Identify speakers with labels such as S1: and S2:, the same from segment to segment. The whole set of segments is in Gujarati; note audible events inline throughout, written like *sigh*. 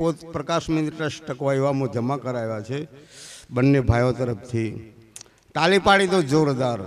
S1: પોત પ્રકાશ મંદિર ટ્રસ્ટ ટકવા એવામાં જમા કરાવ્યા છે, બંને ભાઈઓ તરફથી. તાલી પાડી દો જોરદાર.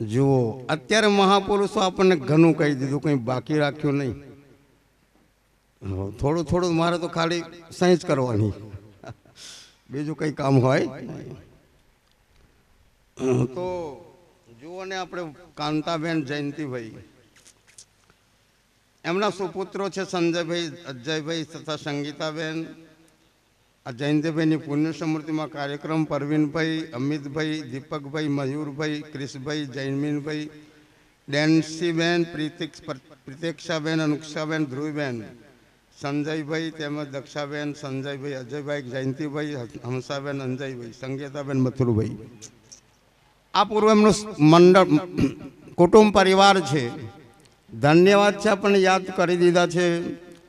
S1: જુઓ, અત્યારે મહાપુરુષો આપણને ઘણું કહી દીધું, કંઈ બાકી રાખ્યું નહીં. થોડું થોડું મારે તો ખાલી સહેજ કરવાની. બીજું કંઈ કામ હોય. તો જુઓ ને આપણે કાંતાબેન જયંતિભાઈ. એમના સુપુત્રો છે સંજયભાઈ, અજયભાઈ તથા સંગીતાબેન. આ જયંતિભાઈની પુણ્ય સમૃદ્ધિમાં કાર્યક્રમ પરવીનભાઈ, અમિતભાઈ, દીપકભાઈ, મયુરભાઈ, ક્રિશભાઈ, જૈનમીનભાઈ, ડેન્સીબેન પ્રિતિક્ષ પ્રિતેક્ષાબેન, અનુક્ષાબેન, ધ્રુવીબેન. સંજયભાઈ તેમજ દક્ષાબેન, સંજયભાઈ, અજયભાઈ, જયંતિભાઈ, હંસાબેન, અંજયભાઈ, સંગીતાબેન, મથુરભાઈ. આ પૂર્વ એમનું મંડળ કુટુંબ પરિવાર છે. ધન્યવાદ છે આપણને યાદ કરી દીધા છે.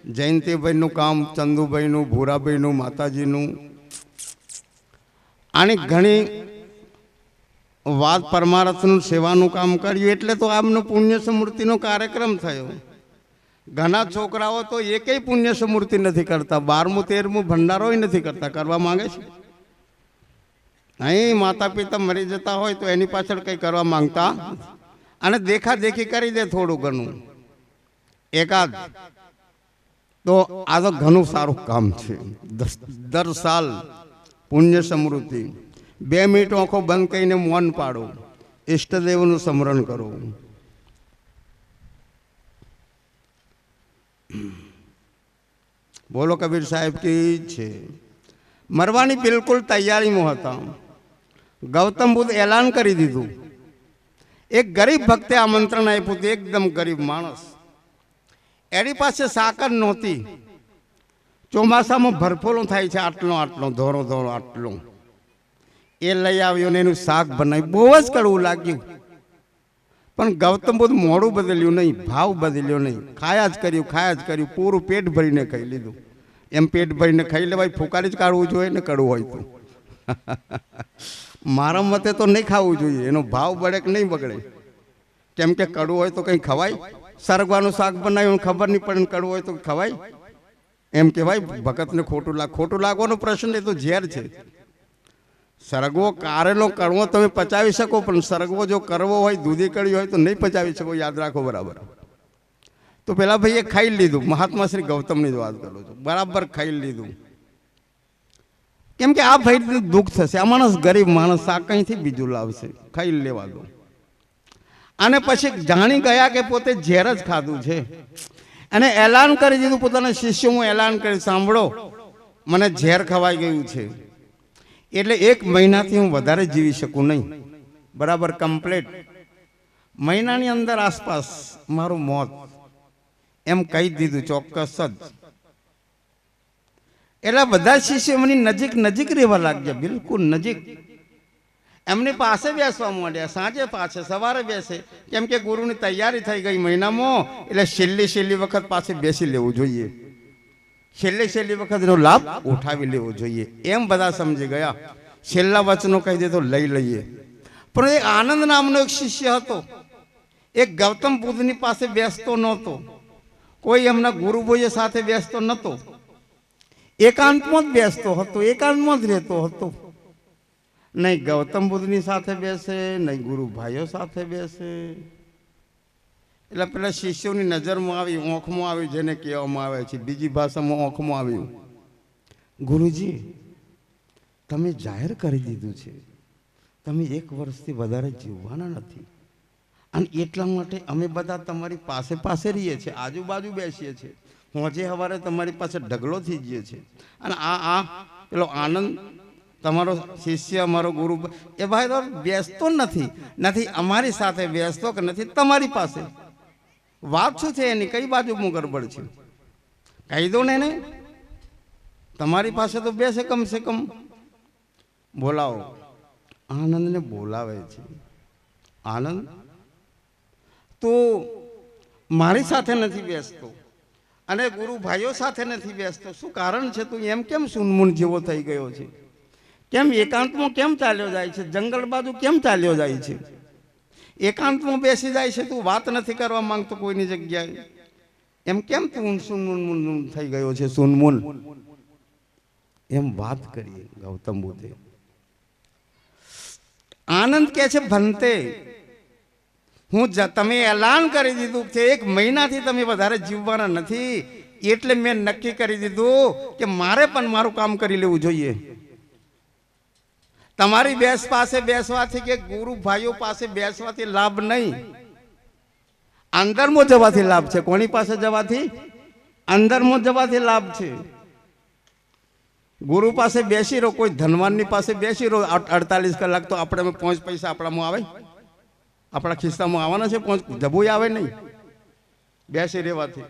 S1: જયંતિભાઈનું કામ, ચંદુભાઈનું, ભૂરાભાઈનું, માતાજીનું. આની ઘણી વાત પરમારથનું સેવાનું કામ કર્યું, એટલે તો આમનો પુણ્ય સમૃદ્ધિનો કાર્યક્રમ થયો. ઘણા છોકરાઓ તો એકેય પુણ્ય સમૃદ્ધિ નથી કરતા. બારમું, તેરમું ભંડારોય નથી કરતા. કરવા માંગે છે? અહીં માતા પિતા મરી જતા હોય તો એની પાછળ કંઈ કરવા માંગતા અને દેખા દેખી કરી દે થોડું ઘણું. એકાદ. તો આ તો ઘણું સારું કામ છે. દર સાલ પુણ્ય સમૃદ્ધિ. બે મિનિટ આંખો બંધ કરીને મૌન પાડો. ઈષ્ટદેવનું સ્મરણ કરો. બોલો કબીર સાહેબ કી છે? મરવાની બિલકુલ તૈયારીમાં હતા. ગૌતમ બુદ્ધ એલાન કરી દીધું. એક ગરીબ ભક્તે આમંત્રણ આપ્યું હતું, એકદમ ગરીબ માણસ. એની પાસે સાકર નહોતી. ચોમાસામાં ભરફોલો થાય છે, આટલો આટલો, ધોરો ધોરો, આટલો. એ લઈ આવ્યો ને એનું શાક બનાવ્યું. બહુ જ કડવું લાગ્યું. પણ ગૌતમ બુદ્ધ મોડું બદલ્યું નહીં, ભાવ બદલ્યો નહીં. ખાયા જ કર્યું, ખાયા જ કર્યું. પૂરું પેટ ભરીને ખાઈ લીધું. એમ પેટ ભરીને ખાઈ લેવાય, ફૂકારી જ કાઢવું જોઈએ ને કડવું હોય તો. *laughs* મારા મતે તો નહીં ખાવું જોઈએ. એનો ભાવ બળે કે નહીં બગડે. કેમ કે કડવું હોય તો કંઈ ખવાય. સરગવાનું શાક બનાવ્યું, ખબર નહીં પડે કડવું હોય તો ખવાય. એમ કહેવાય, ભગતને ખોટું લાગ, ખોટું લાગવાનો પ્રશ્ન એ તો ઝેર છે. સરગવો કારેલો કડવો તમે પચાવી શકો, પણ સરગવો જો કરવો હોય, દૂધી કડી હોય તો નહીં પચાવી શકો, યાદ રાખો બરાબર. તો પેલા ભાઈએ ખાઈ લીધું. મહાત્મા શ્રી ગૌતમની જ વાત કરું છું. બરાબર ખાઈ લીધું. કેમ કે આ ભાઈ દુઃખ થશે. આ માણસ ગરીબ માણસ, આ કંઈથી બીજું લાવશે? ખાઈ લેવા દો. અને પછી જાણી ગયા કે પોતે ઝેર જ ખાધું છે. અને એલાન કરી દીધું પોતાના શિષ્ય, હું એલાન કરી સાંભળો. મને ઝેર ખવાઈ ગયું છે. એટલે એક મહિનાથી હું વધારે જીવી શકું નહીં. બરાબર કમ્પ્લેટ મહિનાની અંદર આસપાસ મારું મોત. એમ કહી દીધું ચોક્કસ જ. એટલે બધા શિષ્યો એમની નજીક નજીક રહેવા લાગ્યા બિલકુલ નજીક. એમની પાસે બેસવા માંડ્યા, સાંજે પાછે, સવારે બેસે. કેમ કે ગુરુની તૈયારી થઈ ગઈ મહિનામાં, એટલે છેલ્લી છેલ્લી વખત પાસે બેસી લેવું જોઈએ. છેલ્લે છેલ્લી વખત એનો લાભ ઉઠાવી લેવો જોઈએ. એમ બધા સમજી ગયા. છેલ્લા વચનો કહી દે તો લઈ લઈએ. પણ એક આનંદ નામનો એક શિષ્ય હતો. એક ગૌતમ બુદ્ધની પાસે બેસતો નહોતો. કોઈ એમના ગુરુભાઈ સાથે બેસતો નહોતો. એકાંતમાં જ બેસતો હતો, એકાંતમાં જ રહેતો હતો. નહીં ગૌતમ બુદ્ધની સાથે બેસે, નહીં ગુરુ ભાઈઓ સાથે બેસે. એટલે પેલા શિષ્યોની નજરમાં આવી, ઓંખમાં આવી, જેને કહેવામાં આવે છે, બીજી ભાષામાં ઓંખમાં આવ્યું. ગુરુજી, તમે જાહેર કરી દીધું છે. તમે એક વર્ષથી વધારે જીવવાના નથી. અને એટલા માટે અમે બધા તમારી પાસે પાસે રહીએ છીએ, આજુબાજુ બેસીએ છીએ. હોજે સવારે તમારી પાસે ઢગલો થઈ ગયો છે. અને આ આ પેલો આનંદ, તમારો શિષ્ય, અમારો ગુરુ એ ભાઈ તો બેસતો નથી. નથી અમારી સાથે બેસતો કે નથી તમારી પાસે? વાત શું છે એની? કઈ બાજુ હું ગરબડ છે? કહી દો ને એને. તમારી પાસે તો બેસે કમ સે કમ. બોલાવો. આનંદને બોલાવે છે. આનંદ, તો મારી સાથે નથી બેસતો અને ગુરુ ભાઈઓ સાથે નથી બેસતો શું કારણ છે તું એમ કેમ સુનમુન જેવો થઈ ગયો છે? કેમ એકાંતમાં કેમ ચાલ્યો જાય છે? જંગલ બાજુ કેમ ચાલ્યો જાય છે? એકાંતમાં બેસી જાય છે તું વાત નથી કરવા માંગતો કોઈની જગ્યાએ? એમ કેમ તું સુનમુન થઈ ગયો છે, સુનમુન? એમ વાત કરીએ ગૌતમ બુદ્ધે. આનંદ કે છે ભંતે? હું તમે એલાન કરી દીધું કે એક મહિનાથી તમે વધારે જીવવાના નથી. એટલે મેં નક્કી કરી દીધું કે મારે પણ મારું કામ કરી લેવું જોઈએ. તમારી બેસ પાસે બેસવાથી કે ગુરુ ભાઈઓ પાસે બેસવાથી લાભ નહીં. અંદરમાં જવાથી લાભ છે. કોની પાસે જવાથી? અંદરમાં જવાથી લાભ છે. ગુરુ પાસે બેસી રહો, કોઈ ધનવાનની પાસે બેસી રહો. અડતાલીસ કલાક તો આપણે પાંચ પૈસા આપણામાં આવે. આપણા ખિસ્સામાં આવવાના છે પહોંચ જબુય આવે નહીં. બેસી રહેવાથી.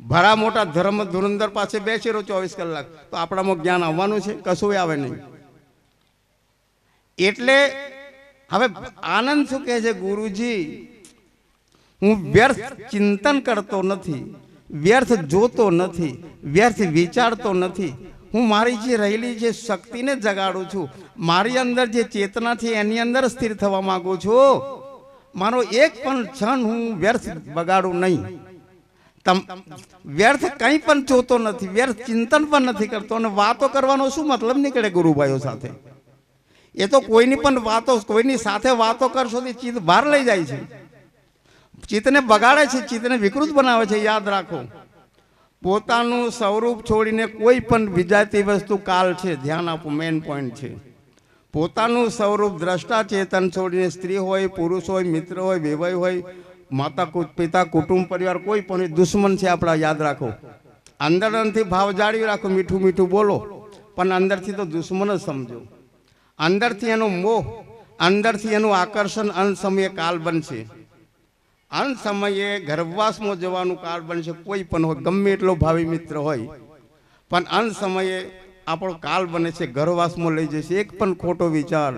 S1: ભરા મોટા ધર્મ ધુરંદર પાસે બેસી રહો ચોવીસ કલાક. તો આપણામાં જ્ઞાન આવવાનું છે કશું આવે નહીં. એટલે હવે આનંદ શું કહે છે ગુરુજી? હું વ્યર્થ ચિંતન કરતો નથી, વ્યર્થ જોતો નથી, વ્યર્થ વિચારતો નથી. હું મારી જે રહેલી જે શક્તિને જગાડું છું, મારી અંદર જે ચેતના છે એની અંદર સ્થિર થવા માંગુ છું. મારો એક પણ ક્ષણ હું વ્યર્થ બગાડું નહીં. તમ વ્યર્થ કંઈ પણ જોતો નથી, વ્યર્થ ચિંતન પણ નથી કરતો અને વાતો કરવાનો શું મતલબ નીકળે ગુરુભાઈઓ સાથે? એ તો કોઈની પણ વાતો, કોઈની સાથે વાતો કરશો તો ચિત્ત બહાર લઈ જાય છે. ચિત્તને બગાડે છે, ચિત્તને વિકૃત બનાવે છે, યાદ રાખો. પોતાનું સ્વરૂપ છોડીને કોઈ પણ વિજાતી વસ્તુ કાલ છે, ધ્યાન આપો મેન પોઈન્ટ છે. પોતાનું સ્વરૂપ દ્રષ્ટા ચેતન છોડીને સ્ત્રી હોય, પુરુષ હોય, મિત્ર હોય વેવાઈ હોય, માતા પિતા, કુટુંબ, પરિવાર, કોઈ પણ દુશ્મન છે આપણા, યાદ રાખો. અંદર અંદરથી ભાવ જાળવી રાખો, મીઠું મીઠું બોલો. પણ અંદરથી તો દુશ્મન જ સમજો. અંદરથી એનો મોહ, અંદરથી એનું આકર્ષણ અંત સમયે કાલ બનશે. અંત સમયે ગર્ભવાસમાં જવાનું કાળ બનશે, કોઈ પણ હોય, ગમે એટલો ભાવિ મિત્ર હોય. પણ અંત સમયે આપણો કાલ બને છે ગર્ભવાસમાં લઈ જશે એક પણ ખોટો વિચાર,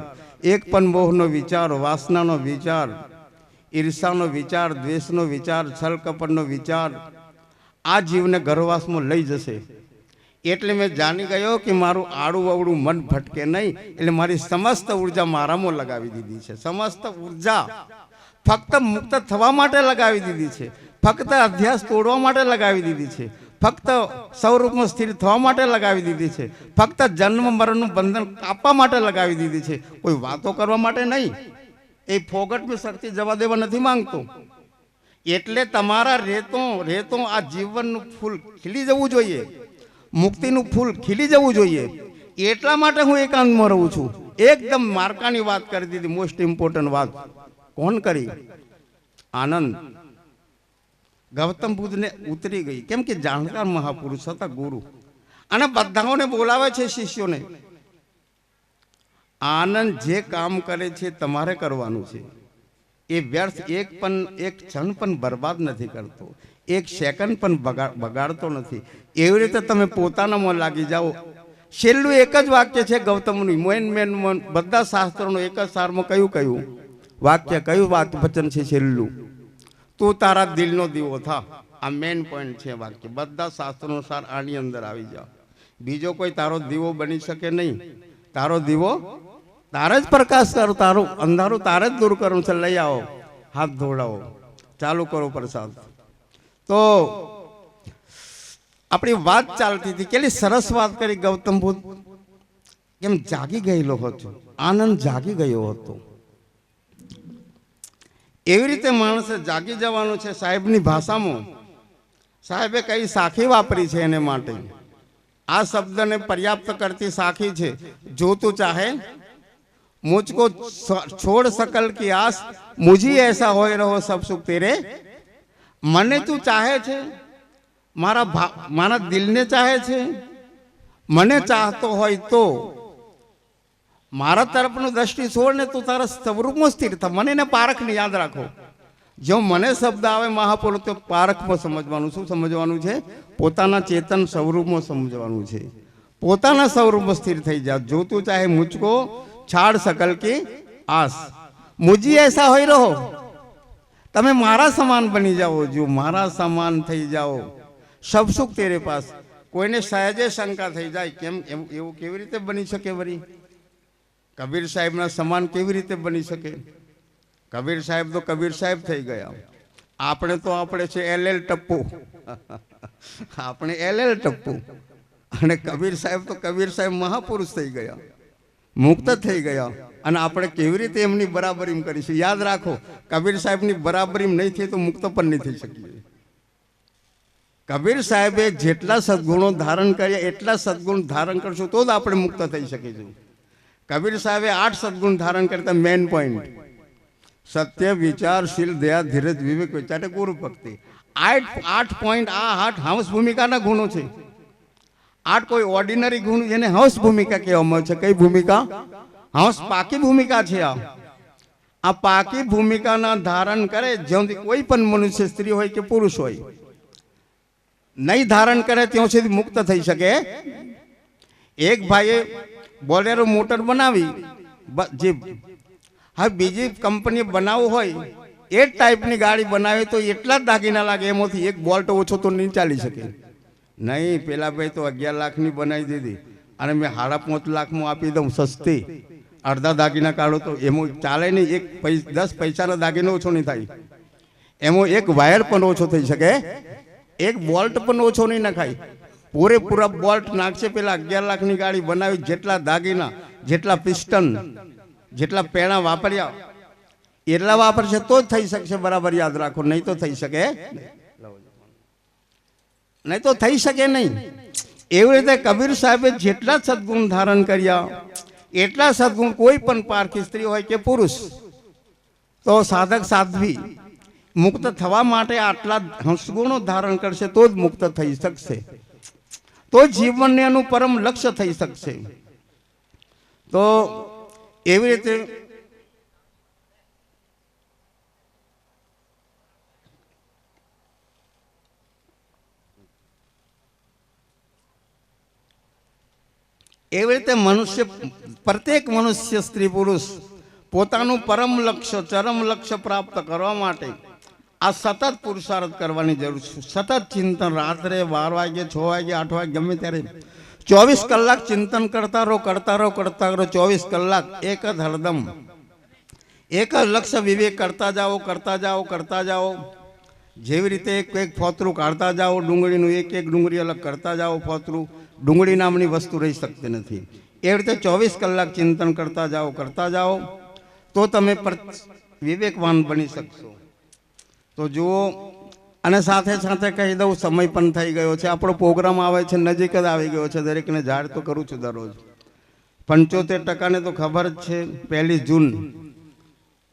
S1: એક પણ મોહનો વિચાર, વાસનાનો વિચાર, ઈર્ષાનો વિચાર, દ્વેષનો વિચાર, છલ કપટનો વિચાર, આ જીવને ઘરવાસમાં લઈ જશે. એટલે મેં જાણી ગયો કે મારું આડું અવળું મન ભટકે નહીં, એટલે મારી સમસ્ત ઊર્જા મારામાં લગાવી દીધી છે. સમસ્ત ઊર્જા ફક્ત મુક્ત થવા માટે લગાવી દીધી છે. ફક્ત અભ્યાસ તોડવા માટે લગાવી દીધી છે. ફક્ત સ્વરૂપમાં સ્થિર થવા માટે લગાવી દીધી છે. ફક્ત જન્મ મરણનું બંધન કાપવા માટે લગાવી દીધી છે. કોઈ વાતો કરવા માટે નહીં. એ ફોગટની શક્તિ જવા દેવા નથી માંગતો. એટલે તમારા રેતો રેતો આ જીવનનું ફૂલ ખીલી જવું જોઈએ. મુક્તિનું ફૂલ ખીલી જવું જોઈએ. એટલા માટે હું એકાંતમાં રહું છું. એકદમ માર્કાની વાત કરી દીધી મોસ્ટ ઇમ્પોર્ટન્ટ વાત. કોણ કરી? આનંદ. ગૌતમ બુદ્ધને ઉતરી ગઈ. કેમ કે જાણકાર મહાપુરુષ હતા, ગુરુ. અને બધાઓને બોલાવે છે શિષ્યોને. આનંદ જે કામ કરે છે તમારે કરવાનું છે. એ વ્યર્થ એક પણ, એક ક્ષણ પણ બરબાદ નથી કરતો. એક સેકન્ડ પણ બગાડતો નથી. એવી રીતે તમે પોતાનામાં લાગી જાઓ. છેલ્લું એક જ વાક્ય છે ગૌતમનું. મેન મેન બધા શાસ્ત્રોનું એક જ સારમાં કયું કયું વાક્ય કયું? વાત વચન છે છેલ્લું. તું તારા દિલનો દીવો થા. આ મેઇન પોઈન્ટ છે વાક્ય. બધા શાસ્ત્રોનો સાર આની અંદર આવી જાઓ. બીજો કોઈ તારો દીવો બની શકે નહીં. તારો દીવો તારે જ પ્રકાશ કરો તારું અંધારું તારે જ દૂર કરવું છે. લઈ આવો. હાથ ધોડાવો. ચાલુ કરો પ્રસાદ. તો આપણી વાત ચાલતી હતી. કેટલી સરસ વાત કરી ગૌતમ બુદ્ધ. કેમ જાગી ગયેલો હતો? આનંદ જાગી ગયો હતો. એવી રીતે માણસે જાગી જવાનું છે સાહેબની ભાષામાં. સાહેબે કઈ સાખી વાપરી છે એને માટે? આ શબ્દને પર્યાપ્ત કરતી સાખી છે. જો તું ચાહે, મુજકો છોડ સકલ કી આસ, મુજી એસા હોય રહો સબ સુખ તેરે. મને તું ચાહે છે? મારા મારા દિલને ચાહે છે? મને ચાહતો હોય તો મારા તરફનું દ્રષ્ટિ છોડ ને તું તારા સ્વરૂપમાં સ્થિર થા. મને એને પારખને યાદ રાખો. જો મને શબ્દ આવે મહાપુરુષ, તો પારખમાં સમજવાનું. શું સમજવાનું છે? પોતાના ચેતન સ્વરૂપમાં સમજવાનું છે. પોતાના સ્વરૂપમાં સ્થિર થઈ જા. જોતું ચાહે મુચકો છાડ સકલ કે આસ. મુજી એસા હોય રહો. તમે મારા સમાન બની જાઓ. જો મારા સમાન થઈ જાઓ. સબ સુખ તેરે પાસ. કોઈને સહેજે શંકા થઈ જાય. કેમ? એવું કેવી રીતે બની શકે વરી? કબીર સાહેબના સમાન કેવી રીતે બની શકે? કબીર સાહેબ તો કબીર સાહેબ થઈ ગયા. આપણે તો આપણે છે એલ એલ ટપ્પુ. આપણે એલ એલ ટપ્પુ. અને કબીર સાહેબ તો કબીર સાહેબ મહાપુરુષ થઈ ગયા. મુક્ત થઈ ગયા. અને આપણે કેવી રીતે એમની બરાબરી કરીશું યાદ રાખો, કબીર સાહેબની બરાબરી નહીં થઈ તો મુક્ત પણ નહીં થઈ શકીએ. કબીર સાહેબે જેટલા સદગુણો ધારણ કર્યા, એટલા સદગુણ ધારણ કરશું તો જ આપણે મુક્ત થઈ શકીશું. કબીર સાહેબે આઠ સદગુણ ધારણ કરતા મેન પોઈન્ટ સત્ય વિચારશીલ દયા, ધીરજ, વિવેક, વિચાર ગુરુ ભક્તિ. આઠ આઠ પોઈન્ટ આ આઠ હાઉસ ભૂમિકાના ગુણો છે. આઠ કોઈ ઓર્ડિનરી ગુણ જેને હાઉસ ભૂમિકા કહેવામાં છે. કઈ ભૂમિકા? હાઉસ પાકી ભૂમિકા છે આ. આ પાકી ભૂમિકાના ધારણ કરે જ્યાં સુધી કોઈ પણ મનુષ્ય સ્ત્રી હોય કે પુરુષ હોય. નહીં ધારણ કરે ત્યાં સુધી મુક્ત થઈ શકે. એક ભાઈએ બોલેરો મોટર બનાવી. જે હવે બીજી કંપની બનાવવું હોય, એ ટાઈપની ગાડી બનાવે તો એટલા જ દાગીના લાગે, એમાંથી એક બોલ્ટ ઓછો તો નહીં ચાલી શકે. નહીં, પેલા ભાઈ તો અગિયાર લાખની બનાવી દીધી. અને મેં સાડા પાંચ લાખમાં આપી દઉં સસ્તી. અડધા દાગીના કાઢો તો એમાં ચાલે નહીં. એક દસ પૈસાનો દાગીનો ઓછો નહીં થાય. એમાં એક વાયર પણ ઓછો થઈ શકે. એક બોલ્ટ પણ ઓછો નહીં નખાય. પૂરેપૂરા બોલ્ટ નાખશે, પેલા અગિયાર લાખની ગાડી બનાવી, જેટલા દાગીના, જેટલા પિસ્ટન, જેટલા પેણા વાપર્યા. એટલા વાપરશે તો જ થઈ શકશે, બરાબર યાદ રાખો, નહીં તો થઈ શકે નહીં તો થઈ શકે નહીં. એવી રીતે કબીર સાહેબે જેટલા સદગુણ ધારણ કર્યા, એટલા સદગુણ કોઈ પણ પારખી સ્ત્રી હોય કે પુરુષ, તો સાધક સાધ્વી મુક્ત થવા માટે આટલા હંસગુણો ધારણ કરશે, તો જ મુક્ત થઈ શકશે. તો જીવનને એનું પરમ લક્ષ્ય થઈ શકશે. તો એવી રીતે એવી રીતે મનુષ્ય, પ્રત્યેક મનુષ્ય સ્ત્રી પુરુષ પોતાનું પરમ લક્ષ્ય, ચરમ લક્ષ્ય પ્રાપ્ત કરવા માટે આ સતત પુરુષાર્થ કરવાની જરૂર છે. સતત ચિંતન, રાત્રે બાર વાગે છ વાગે આઠ વાગે ગમે ત્યારે. ચોવીસ કલાક ચિંતન કરતા રહો કરતા રહો કરતા રહો, ચોવીસ કલાક એક જ હરદમ. એક જ લક્ષ્ય વિવેક કરતા જાઓ કરતા જાઓ કરતા જાઓ. જેવી રીતે એક એક ફોતરું કાઢતા જાઓ, ડુંગળીનું એક એક ડુંગળી અલગ કરતા જાઓ ફોતરું. ડુંગળી નામની વસ્તુ રહી શકતી નથી. એ રીતે ચોવીસ કલાક ચિંતન કરતા જાઓ કરતા જાઓ. તો તમે વિવેકવાન બની શકશો. તો જુઓ, અને સાથે સાથે કહી દઉં, સમય પણ થઈ ગયો છે. આપણો પ્રોગ્રામ આવે છે, નજીક જ આવી ગયો છે. દરેકને જાહેર તો કરું છું દરરોજ. પંચોતેર ટકાને તો ખબર જ છે, પહેલી જૂન.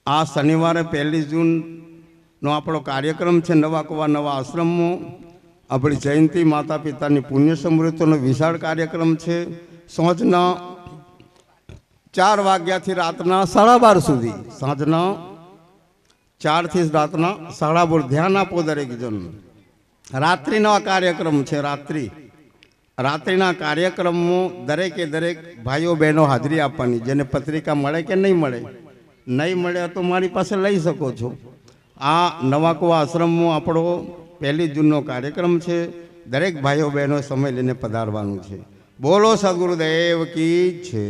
S1: આ શનિવારે પહેલી જૂનનો આપણો કાર્યક્રમ છે, નવા કવા, નવા આશ્રમો. આપણી જયંતિ માતા પિતાની પુણ્ય સમૃદ્ધિનો વિશાળ કાર્યક્રમ છે. સાંજના ચાર વાગ્યાથી રાતના સાડા બાર સુધી. સાંજના ચારથી રાતના સાડા બોર ધ્યાન આપો દરેક જણ. રાત્રિનો આ કાર્યક્રમ છે, રાત્રિ. રાત્રિના કાર્યક્રમમાં દરેકે દરેક ભાઈઓ બહેનો હાજરી આપવાની, જેને પત્રિકા મળે કે નહીં મળે. નહીં મળે તો મારી પાસે લઈ શકો છો. આ નવાકુવા આશ્રમમાં આપણો પહેલી જૂનનો કાર્યક્રમ છે. દરેક ભાઈઓ બહેનો સમય લઈને પધારવાનું છે. બોલો સદગુરુદેવ કી છે